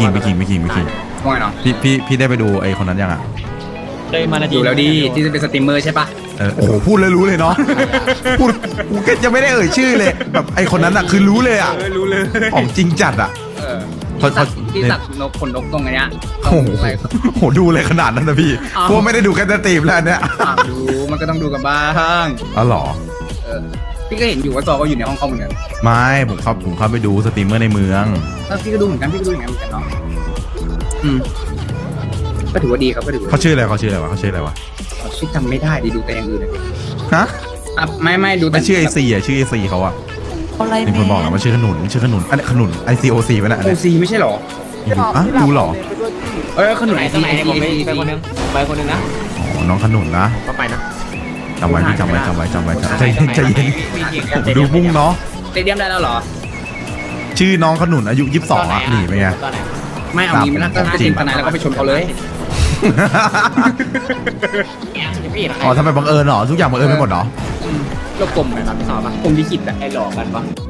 คิงพี่คิงพี่คิงพี่คิงว่าไงเนาะพี่พี่พี่ได้ไปดูไอ้คนนั้นยังอะเลยมานาทีดูแล้วดีที่จะเป็นสตรีมเมอร์ใช่ปะเออโอ้โหพูดเลยรู้เลยเนาะพูดกูก็จะไม่ได้เอ่ยชื่อเลยแบบไอ้คนนั้นอะคือรู้เลยอะรู้เลยของจริงจัดอะเออพอพอที่ตัดนกขนนกตรงอันเนี้ยโอ้โหโหดูเลยขนาดนั้นนะพี่อ้าวพวกไม่ได้ดูแค่สตรีมแล้วเนี่ยอะดูมันก็ต้องดูกันบ้างอ๋อเหรอเออ พี่ก็เห็นอยู่ว่าจอก็อยู่ในห้องคอมเหมือนกันไม่ผมเข้าผมเข้าไปดูสตรีมเมอร์ในเมือง แล้วพี่ก็ดูเหมือนกันพี่ก็ดูอย่างนั้นเหมือนกันเนาะอืมก็ถือว่าดีครับก็ถือว่าเขาชื่ออะไรเขาชื่ออะไรวะเขาชื่ออะไรวะชื่อจำไม่ได้ดีดูแต่อย่างอื่นเลยฮะอะไม่ไม่ดูแต่ไม่ชื่อไอซีอะชื่อไอซีเขาอะอะไรมีคนบอกนะว่าชื่อขนุนชื่อขนุนอันนี้ขนุนไอซีโอซีไปนะอันโอเนี้ยซีไม่ใช่เหรออยู่อะดูเหรอเออขนุนไหนไอสซีมัยไอนี้ซีผมไอไปซีไปคนนึงไปคนนึงนะอ๋อน้องขนุนนะก็ไปนะ จำไว้พี่จำไว้จำไว้จำไว้จำใจเย็นใจเย็นผมดูมุ่งเนาะเตเดียมได้แล้วเหรอ ชื่อน้องขนุนอายุยี่สิบสองอะหนีไปไงตอนไหนไม่เอางี้ไม่น่าก็จะจินตนาแล้วก็ไปชนเขาเลยพี่อ๋อทำไมบังเอิญเหรอทุกอย่างบังเอิญไปหมดเหรอ โลกกลมไหมครับพี่สาวปะกลมลิขิตอะไอ้หลอกกันปะ심